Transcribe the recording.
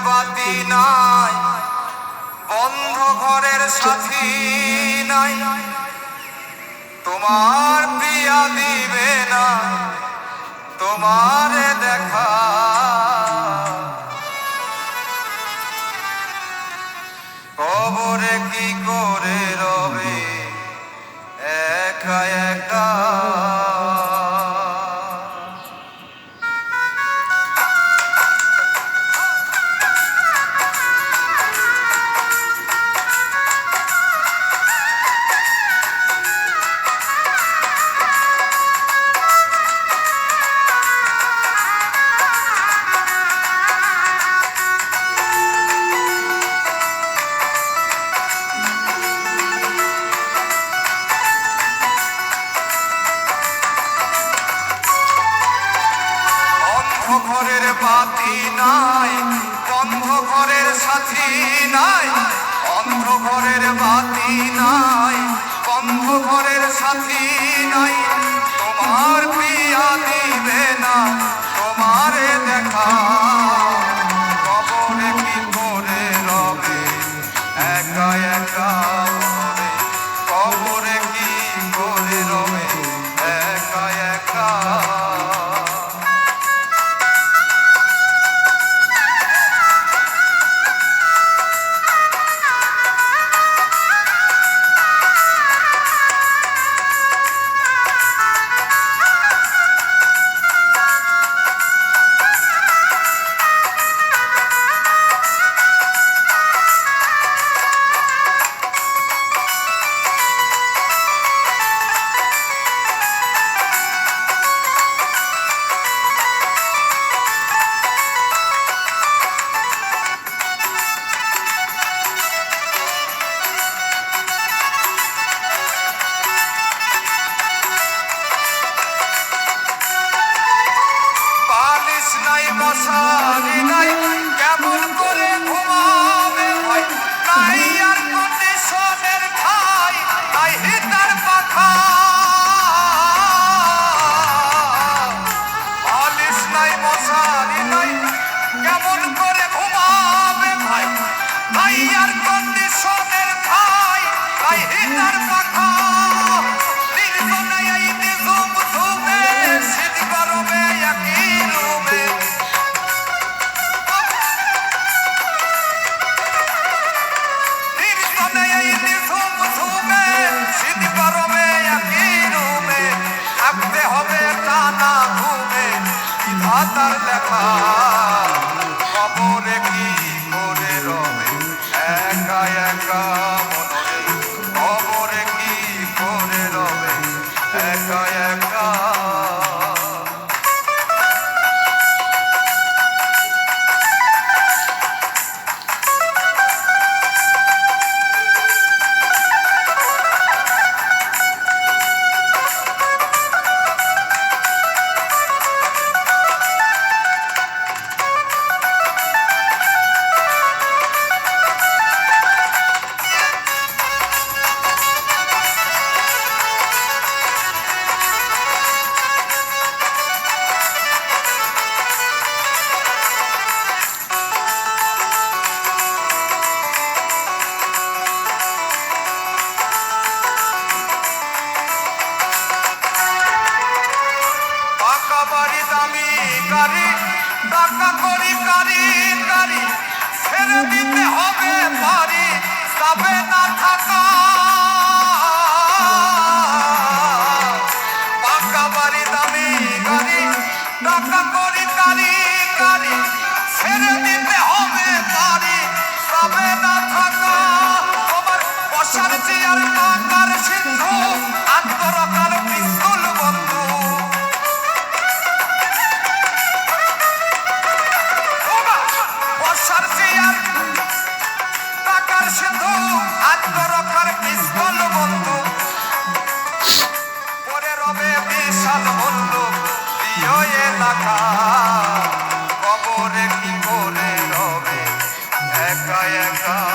বাতি নাই বন্ধ ঘরের সাথী নাই। তোমার প্রিয়া দিবে না তোমার দেখা ঘরের বাতি নাই বন্ধ ঘরের সাথী নাই অন্ধ ঘরের বাতি নাই বন্ধ ঘরের সাথী নাই। তোমার প্রিয়া দিবে একই রুমে। থাকতে হবে টানা ঘুমে বিধাতার লেখা খবরে কি গাড়ি, টাকা করি কারি কারি ছেড়ে দিতে হবে তবে না থাকা। পাকা বাড়ি, দামি গাড়ি, টাকা করি, গাড়ি। এলাকা কবরে কি করে রবে? একা একা।